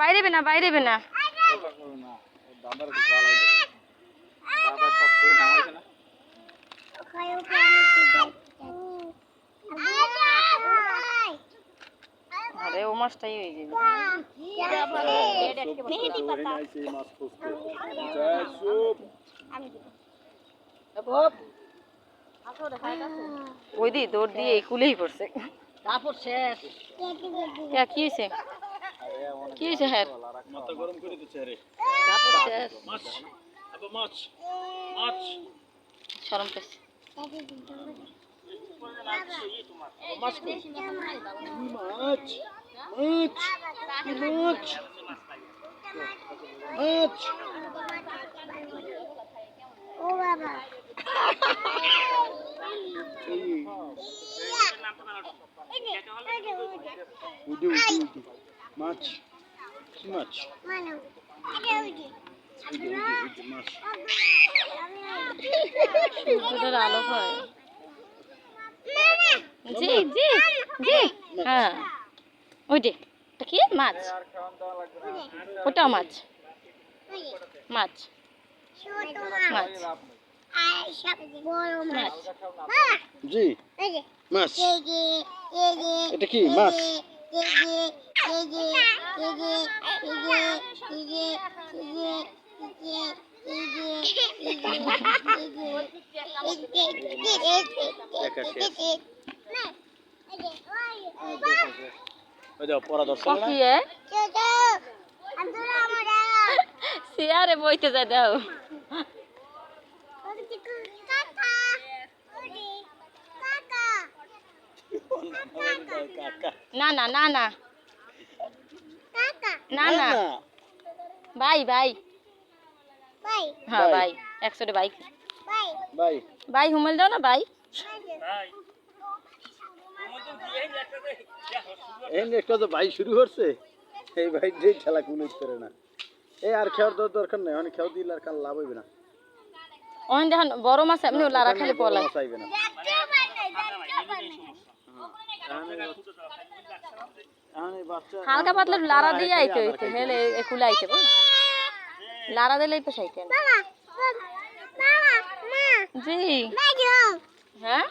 বাইরে না বাইরে না। আরে ও মাছটাই হয়ে যাবে। ওই দি দৌড় দিয়ে এই কুলেই পড়ছে। কাপড় শেষ। কি হয়েছে? কি হয়েছে হ্যাঁ? মাথা গরম করে দিচ্ছে রে কাপড় শেষ। মাছ। আবার মাছ। মাছ। শরম পেয়েছে। মাছ মাছ? মাছ। ও বাবা। উঠে উঠে উঠে উঠে মাছ। আলো হয় জি জি জি হ্যাঁ ওই যে কি মাছ। ওটাও মাছ। মাছ। মাছ। জি মাছ এটা কি মাছ সিয়ারে বইতে যা দাও না না না না। না না। Bye bye. হ্যাঁ বাই। একশোটে বাইক বাই। বাই হুমেল দাও না বাই। ভাই শুরু করছে এই ভাই যে ঠেলা কুলিত করে না। এই আর খেয়ার দরকার নেই। মানে খেয়াও দিলে আর কাল লাভ হইবে না। ওখানে দেখেন বড় মাছ এমনি লারা খালি পলা হালকা পাতলা লারা দিয়ে আইতে হইতে হেলে একুলে আইতে লারা দিলেই তো সাইতে জি। হ্যাঁ?